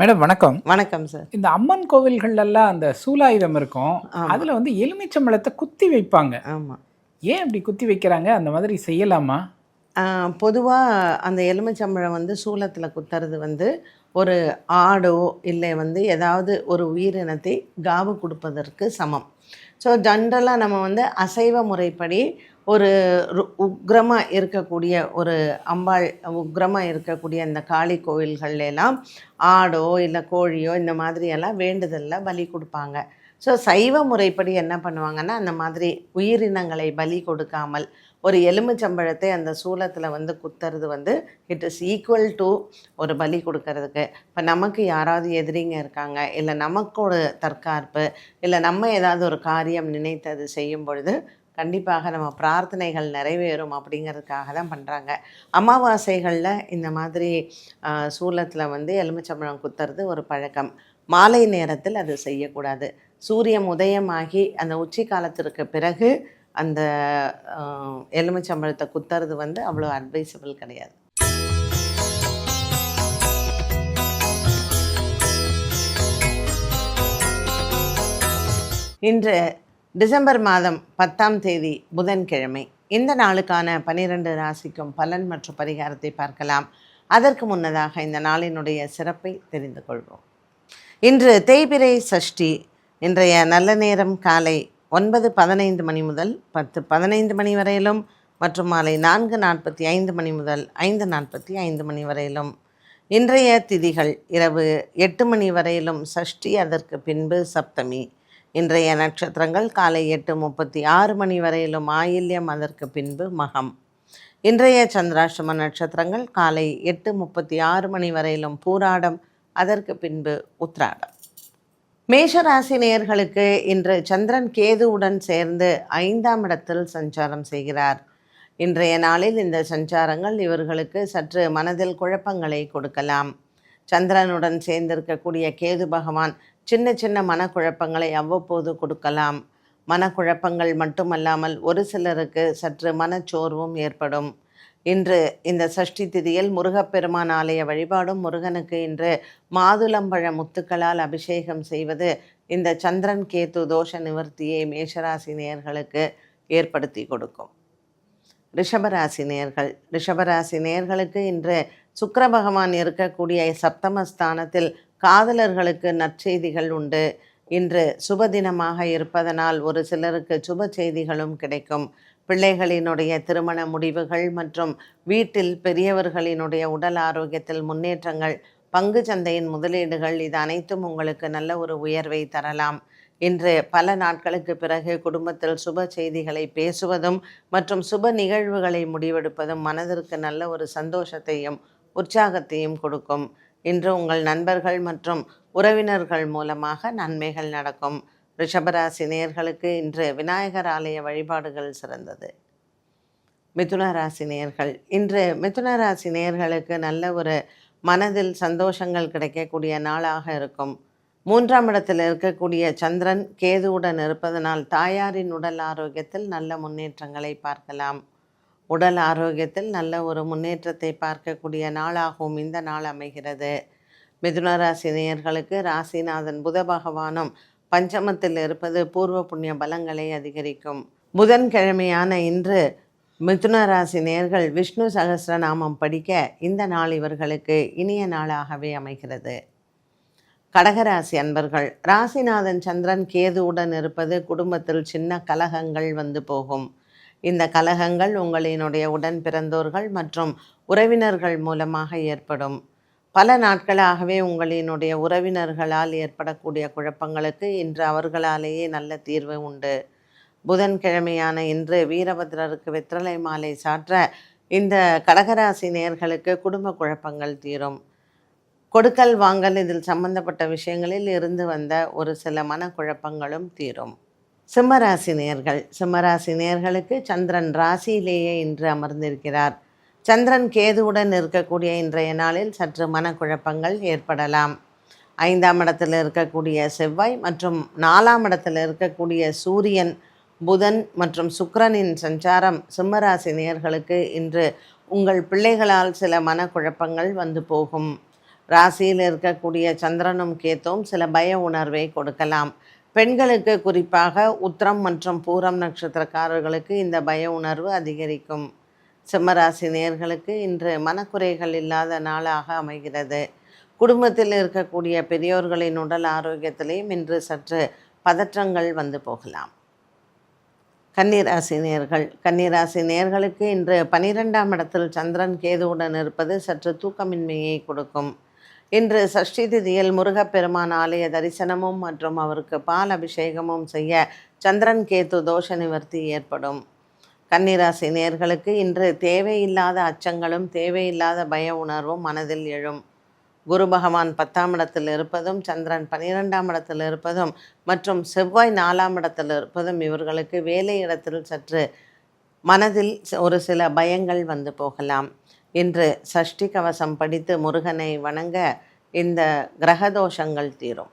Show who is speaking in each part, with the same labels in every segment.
Speaker 1: Madam வணக்கம்.
Speaker 2: வணக்கம் sir
Speaker 1: இந்த அம்மன் கோவில்கள்ல எல்லாம் அந்த சூலாயுதம் இருக்கும். அதுல வந்து எலுமிச்சம்பழத்தை குத்தி வைப்பாங்க.
Speaker 2: ஆமாம்
Speaker 1: ஏன் அப்படி குத்தி வைக்கிறாங்க? அந்த மாதிரி செய்யலாமா?
Speaker 2: பொதுவாக அந்த எலுமிச்சம்பழம் வந்து சூலத்தில் குத்துறது வந்து ஒரு ஆடோ இல்லை வந்து ஏதாவது ஒரு உயிரினத்தை காவு கொடுப்பதற்கு சமம். ஸோ ஜென்ரலாக நம்ம வந்து அசைவ முறைப்படி ஒரு உக்ரமாக இருக்கக்கூடிய ஒரு அம்பாள் உக்ரமாக இருக்கக்கூடிய இந்த காளி கோவில்கள்லாம் எல்லாம் ஆடோ இல்லை கோழியோ இந்த மாதிரியெல்லாம் வேண்டுதலில் பலி கொடுப்பாங்க. ஸோ சைவ முறைப்படி என்ன பண்ணுவாங்கன்னா அந்த மாதிரி உயிரினங்களை பலி கொடுக்காமல் ஒரு எலுமிச்சம்பழத்தை அந்த சூலத்தில் வந்து குத்துறது வந்து இட் இஸ் ஈக்குவல் டு ஒரு பலி கொடுக்கறதுக்கு. இப்போ நமக்கு யாராவது எதிரிங்க இருக்காங்க இல்லை நமக்கோட தற்காப்பு இல்லை நம்ம ஏதாவது ஒரு காரியம் நினைத்தது செய்யும் பொழுது கண்டிப்பாக நம்ம பிரார்த்தனைகள் நிறைவேறும் அப்படிங்கிறதுக்காக தான் பண்ணுறாங்க அமாவாசைகளில் இந்த மாதிரி சூலத்தில் வந்து எலுமிச்சம்பழம் குத்துறது ஒரு பழக்கம். மாலை நேரத்தில் அது செய்யக்கூடாது. சூரியன் உதயமாகி அந்த உச்சி காலத்திற்கு பிறகு அந்த எலுமிச்சம்பழத்தை குத்துறது வந்து அவ்வளோ அட்வைசபிள் கிடையாது. இன்று டிசம்பர் மாதம் பத்தாம் தேதி புதன்கிழமை. இந்த நாளுக்கான பனிரெண்டு ராசிக்கும் பலன் மற்றும் பரிகாரத்தை பார்க்கலாம். அதற்கு முன்னதாக இந்த நாளினுடைய சிறப்பை தெரிந்து கொள்வோம். இன்று தேய்பிரை சஷ்டி இன்றைய நல்ல நேரம் காலை ஒன்பது பதினைந்து மணி முதல் பத்து பதினைந்து மணி வரையிலும் மற்றும் மாலை நான்கு நாற்பத்தி ஐந்து மணி முதல் ஐந்து நாற்பத்தி ஐந்து மணி வரையிலும். இன்றைய திதிகள் இரவு எட்டு மணி வரையிலும் சஷ்டி அதற்கு பின்பு சப்தமி. இன்றைய நட்சத்திரங்கள் காலை எட்டு முப்பத்தி ஆறு மணி வரையிலும் ஆயில்யம் அதற்கு பின்பு மகம். இன்றைய சந்திராஷ்டம நட்சத்திரங்கள் காலை எட்டு முப்பத்தி ஆறு மணி வரையிலும் பூராடம் அதற்கு பின்பு உத்ராடம். மேஷராசி நேயர்களுக்கு இன்று சந்திரன் கேதுவுடன் சேர்ந்து ஐந்தாம் இடத்தில் சஞ்சாரம் செய்கிறார். இன்றைய நாளில் இந்த சஞ்சாரங்கள் இவர்களுக்கு சற்று மனதில் குழப்பங்களை கொடுக்கலாம். சந்திரனுடன் சேர்ந்திருக்கக்கூடிய கேது பகவான் சின்ன சின்ன மனக்குழப்பங்களை அவ்வப்போது கொடுக்கலாம். மனக்குழப்பங்கள் மட்டுமல்லாமல் ஒரு சிலருக்கு சற்று மனச்சோர்வும் ஏற்படும். இன்று இந்த சஷ்டி திதியில் முருகப்பெருமான் ஆலய வழிபாடும் முருகனுக்கு இன்று மாதுளம்பழ முத்துக்களால் அபிஷேகம் செய்வது இந்த சந்திரன் கேத்து தோஷ நிவர்த்தியை மேஷராசி நேயர்களுக்கு ஏற்படுத்தி கொடுக்கும். ரிஷபராசி நேர்கள் ரிஷபராசி நேர்களுக்கு இன்று சுக்கர பகவான் இருக்கக்கூடிய சப்தமஸ்தானத்தில் காதலர்களுக்கு நற்செய்திகள் உண்டு. இன்று சுப தினமாக இருப்பதனால் ஒரு சிலருக்கு சுப செய்திகளும் கிடைக்கும். பிள்ளைகளினுடைய திருமண முடிவுகள் மற்றும் வீட்டில் பெரியவர்களினுடைய உடல் ஆரோக்கியத்தில் முன்னேற்றங்கள் பங்கு சந்தையின் முதலீடுகள் இது அனைத்தும் உங்களுக்கு நல்ல ஒரு உயர்வை தரலாம். இன்று பல நாட்களுக்கு பிறகு குடும்பத்தில் சுப செய்திகளை பேசுவதும் மற்றும் சுப நிகழ்வுகளை முடிவெடுப்பதும் மனதிற்கு நல்ல ஒரு சந்தோஷத்தையும் உற்சாகத்தையும் கொடுக்கும். இன்று உங்கள் நண்பர்கள் மற்றும் உறவினர்கள் மூலமாக நன்மைகள் நடக்கும். ரிஷபராசி நேர்களுக்கு இன்று விநாயகர் ஆலய வழிபாடுகள் சிறந்தது. மிதுன ராசி இன்று மிதுன ராசி நல்ல ஒரு மனதில் சந்தோஷங்கள் கிடைக்கக்கூடிய நாளாக இருக்கும். மூன்றாம் இடத்தில் இருக்கக்கூடிய சந்திரன் கேதுவுடன் இருப்பதனால் தாயாரின் உடல் ஆரோக்கியத்தில் நல்ல முன்னேற்றங்களை பார்க்கலாம். உடல் ஆரோக்கியத்தில் நல்ல ஒரு முன்னேற்றத்தை பார்க்கக்கூடிய நாளாகவும் இந்த நாள் அமைகிறது. மிதுன ராசி நேயர்களுக்கு ராசிநாதன் புத பகவானும் பஞ்சமத்தில் இருப்பது பூர்வ புண்ணிய பலங்களை அதிகரிக்கும். புதன்கிழமையான இன்று மிதுன ராசி நேர்கள் விஷ்ணு சகசிரநாமம் படிக்க இந்த நாள் இவர்களுக்கு இனிய நாளாகவே அமைகிறது. கடகராசி அன்பர்கள் ராசிநாதன் சந்திரன் கேதுவுடன் இருப்பது குடும்பத்தில் சின்ன கலகங்கள் வந்து போகும். இந்த கலகங்கள் உங்களினுடைய உடன் பிறந்தோர்கள் மற்றும் உறவினர்கள் மூலமாக ஏற்படும். பல நாட்களாகவே உங்களினுடைய உறவினர்களால் ஏற்படக்கூடிய குழப்பங்களுக்கு இன்று அவர்களாலேயே நல்ல தீர்வு உண்டு. புதன்கிழமையான இன்று வீரபத்ரருக்கு வெற்றிலை மாலை சாற்ற இந்த கடகராசி நேர்களுக்கு குடும்ப குழப்பங்கள் தீரும். கொடுக்கல் வாங்கல் இதில் சம்பந்தப்பட்ட விஷயங்களில் இருந்து வந்த ஒரு சில மனக்குழப்பங்களும் தீரும். சிம்மராசி நேர்கள். சிம்மராசி நேர்களுக்கு சந்திரன் ராசியிலேயே இன்று அமர்ந்திருக்கிறார். சந்திரன் கேதுவுடன் இருக்கக்கூடிய இன்றைய நாளில் சற்று மனக்குழப்பங்கள் ஏற்படலாம். ஐந்தாம் இடத்தில் இருக்கக்கூடிய செவ்வாய் மற்றும் நாலாம் இடத்தில் இருக்கக்கூடிய சூரியன் புதன் மற்றும் சுக்கிரனின் சஞ்சாரம் சிம்மராசி நேர்களுக்கு இன்று உங்கள் பிள்ளைகளால் சில மனக்குழப்பங்கள் வந்து போகும். ராசியில் இருக்கக்கூடிய சந்திரனும் கேத்தும் சில பய உணர்வை கொடுக்கலாம். பெண்களுக்கு குறிப்பாக உத்திரம் மற்றும் பூரம் நட்சத்திரக்காரர்களுக்கு இந்த பய உணர்வு அதிகரிக்கும். சிம்மராசி நேர்களுக்கு இன்று மனக்குறைகள் இல்லாத நாளாக அமைகிறது. குடும்பத்தில் இருக்கக்கூடிய பெரியோர்களின் உடல் ஆரோக்கியத்திலையும் இன்று சற்று பதற்றங்கள் வந்து போகலாம். கன்னிராசி நேர்கள் கன்னிராசி நேர்களுக்கு இன்று பனிரெண்டாம் இடத்தில் சந்திரன் கேதுவுடன் இருப்பது சற்று தூக்கமின்மையை கொடுக்கும். இன்று சஷ்டி திதியில் முருகப்பெருமான் ஆலய தரிசனமும் மற்றும் அவருக்கு பால் அபிஷேகமும் செய்ய சந்திரன் கேத்து தோஷ நிவர்த்தி ஏற்படும். கன்னிராசி நேர்களுக்கு இன்று தேவையில்லாத அச்சங்களும் தேவையில்லாத பய உணர்வும் மனதில் எழும். குரு பகவான் பத்தாம் இடத்தில் இருப்பதும் சந்திரன் பன்னிரெண்டாம் இடத்தில் இருப்பதும் மற்றும் செவ்வாய் நாலாம் இடத்தில் இருப்பதும் இவர்களுக்கு வேலை இடத்தில் சற்று மனதில் ஒரு சில பயங்கள் வந்து போகலாம். இன்று சஷ்டி கவசம் படித்து முருகனை வணங்க இந்த கிரகதோஷங்கள் தீரும்.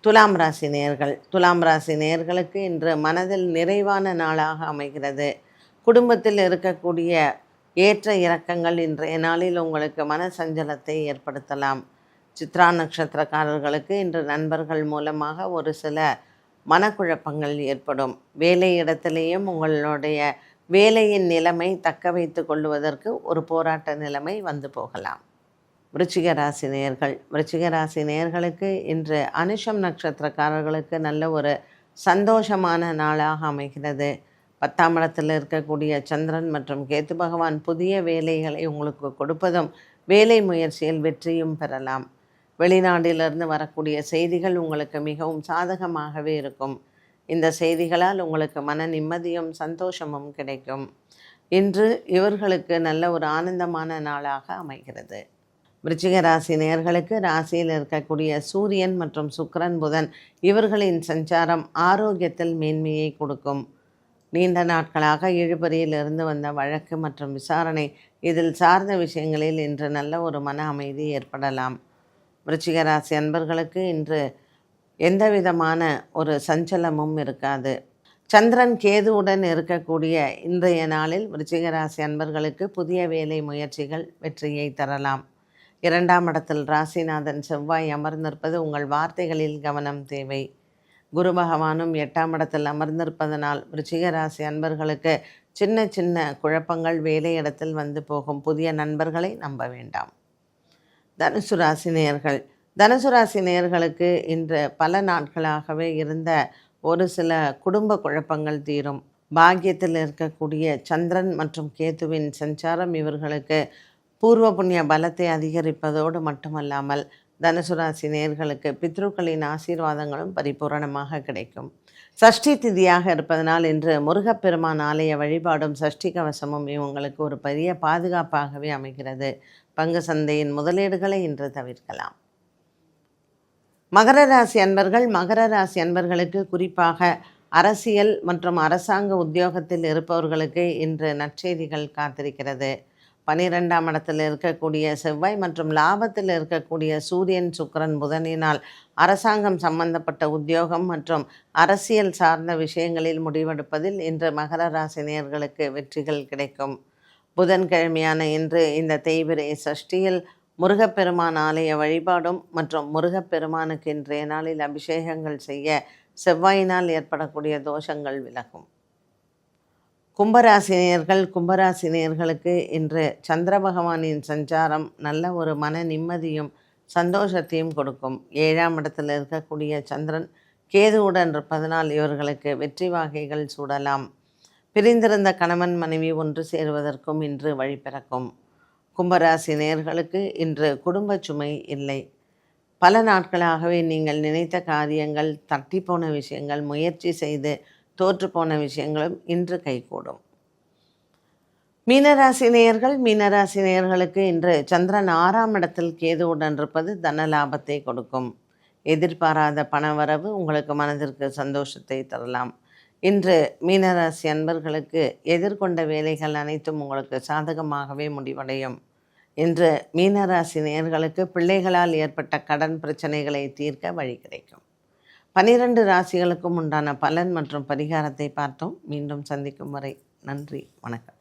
Speaker 2: துலாம் ராசி நேர்கள் துலாம் ராசி நேர்களுக்கு இன்று மனதில் நிறைவான நாளாக அமைகிறது. குடும்பத்தில் இருக்கக்கூடிய ஏற்ற இறக்கங்கள் இன்றைய நாளில் உங்களுக்கு மன சஞ்சலத்தை ஏற்படுத்தலாம். சித்ரா நட்சத்திரக்காரர்களுக்கு இன்று நண்பர்கள் மூலமாக ஒரு சில மனக்குழப்பங்கள் ஏற்படும். வேலை இடத்திலேயும் உங்களுடைய வேலையின் நிலைமை தக்க வைத்து கொள்ளுவதற்கு ஒரு போராட்ட நிலைமை வந்து போகலாம். விருச்சிக ராசி நேர்கள் விருச்சிக ராசி நேர்களுக்கு இன்று அனுஷம் நட்சத்திரக்காரர்களுக்கு நல்ல ஒரு சந்தோஷமான நாளாக அமைகிறது. பத்தாம் இடத்தில் இருக்கக்கூடிய சந்திரன் மற்றும் கேத்து பகவான் புதிய வேலைகளை உங்களுக்கு கொடுப்பதும் வேலை முயற்சியில் வெற்றியும் பெறலாம். வெளிநாட்டிலிருந்து வரக்கூடிய செய்திகள் உங்களுக்கு மிகவும் சாதகமாகவே இருக்கும். இந்த செய்திகளால் உங்களுக்கு மன நிம்மதியும் சந்தோஷமும் கிடைக்கும். இன்று இவர்களுக்கு நல்ல ஒரு ஆனந்தமான நாளாக அமைகிறது. விருச்சிக ராசி நேர்களுக்கு ராசியில் இருக்கக்கூடிய சூரியன் மற்றும் சுக்கரன் புதன் இவர்களின் சஞ்சாரம் ஆரோக்கியத்தில் மேன்மையை கொடுக்கும். நீண்ட நாட்களாக இழுபறியிலிருந்து வந்த வழக்கு மற்றும் விசாரணை இதில் சார்ந்த விஷயங்களில் இன்று நல்ல ஒரு மன அமைதி ஏற்படலாம். விருச்சிக ராசி அன்பர்களுக்கு இன்று எந்த விதமான ஒரு சஞ்சலமும் இருக்காது. சந்திரன் கேதுவுடன் இருக்கக்கூடிய இன்றைய நாளில் விருச்சிகராசி அன்பர்களுக்கு புதிய வேலை முயற்சிகள் வெற்றியை தரலாம். இரண்டாம் இடத்தில் ராசிநாதன் செவ்வாய் அமர்ந்திருப்பது உங்கள் வார்த்தைகளில் கவனம் தேவை. குரு பகவானும் எட்டாம் இடத்தில் அமர்ந்திருப்பதனால் விருச்சிகராசி அன்பர்களுக்கு சின்ன சின்ன குழப்பங்கள் வேலை இடத்தில் வந்து போகும். புதிய நண்பர்களை நம்ப வேண்டாம். தனுசு ராசினியர்கள் தனுசு ராசி இன்று பல நாட்களாகவே இருந்த ஒரு சில குடும்ப குழப்பங்கள் தீரும். பாக்கியத்தில் இருக்கக்கூடிய சந்திரன் மற்றும் கேத்துவின் சஞ்சாரம் இவர்களுக்கு பூர்வ புண்ணிய பலத்தை அதிகரிப்பதோடு மட்டுமல்லாமல் தனுசு ராசி நேர்களுக்கு பித்ருக்களின் ஆசீர்வாதங்களும் பரிபூரணமாக கிடைக்கும். சஷ்டி திதியாக இருப்பதனால் இன்று முருகப்பெருமான் ஆலய வழிபாடும் சஷ்டி கவசமும் இவங்களுக்கு ஒரு பெரிய பாதுகாப்பாகவே அமைகிறது. பங்கு சந்தையின் முதலீடுகளை இன்று தவிர்க்கலாம். மகர ராசி அன்பர்கள் மகர ராசி அன்பர்களுக்கு குறிப்பாக அரசியல் மற்றும் அரசாங்க உத்தியோகத்தில் இருப்பவர்களுக்கு இன்று நற்செய்திகள் காத்திருக்கிறது. பனிரெண்டாம் இடத்தில் இருக்கக்கூடிய செவ்வாய் மற்றும் லாபத்தில் இருக்கக்கூடிய சூரியன் சுக்கரன் புதனினால் அரசாங்கம் சம்பந்தப்பட்ட உத்தியோகம் மற்றும் அரசியல் சார்ந்த விஷயங்களில் முடிவெடுப்பதில் இன்று மகர ராசினியர்களுக்கு வெற்றிகள் கிடைக்கும். புதன்கிழமையான இன்று இந்த தேய்பிரை சஷ்டியில் முருகப்பெருமான் ஆலய வழிபாடும் மற்றும் முருகப்பெருமானுக்கு இன்றைய நாளில் அபிஷேகங்கள் செய்ய செவ்வாயினால் ஏற்படக்கூடிய தோஷங்கள் விலகும். கும்பராசினியர்கள் கும்பராசினியர்களுக்கு இன்று சந்திர பகவானின் சஞ்சாரம் நல்ல ஒரு மன நிம்மதியும் சந்தோஷத்தையும் கொடுக்கும். ஏழாம் இடத்தில் இருக்கக்கூடிய சந்திரன் கேதுவுடன் இருப்பதனால் இவர்களுக்கு வெற்றி வாகைகள் சூடலாம். பிரிந்திருந்த கணவன் மனைவி ஒன்று சேருவதற்கும் இன்று வழிபிறக்கும் கும்பராசி நேர்களுக்கு இன்று குடும்ப சுமை இல்லை. பல நாட்களாகவே நீங்கள் நினைத்த காரியங்கள் தட்டி போன விஷயங்கள் முயற்சி செய்து தோற்றுப்போன விஷயங்களும் இன்று கைகூடும். மீனராசி நேயர்கள் மீனராசி நேயர்களுக்கு இன்று சந்திரன் ஆறாம் இடத்தில் கேதுவுடன் இருப்பது தன லாபத்தை கொடுக்கும். எதிர்பாராத பணவரவு உங்களுக்கு மனதிற்கு சந்தோஷத்தை தரலாம். இன்று மீனராசி அன்பர்களுக்கு எதிர்கொண்ட வேலைகள் அனைத்தும் உங்களுக்கு சாதகமாகவே முடிவடையும். இன்று மீனராசி நேயர்களுக்கு பிள்ளைகளால் ஏற்பட்ட கடன் பிரச்சனைகளை தீர்க்க வழி கிடைக்கும். பனிரெண்டு ராசிகளுக்கும் உண்டான பலன் மற்றும் பரிகாரத்தை பார்த்தோம். மீண்டும் சந்திக்கும் வரை நன்றி வணக்கம்.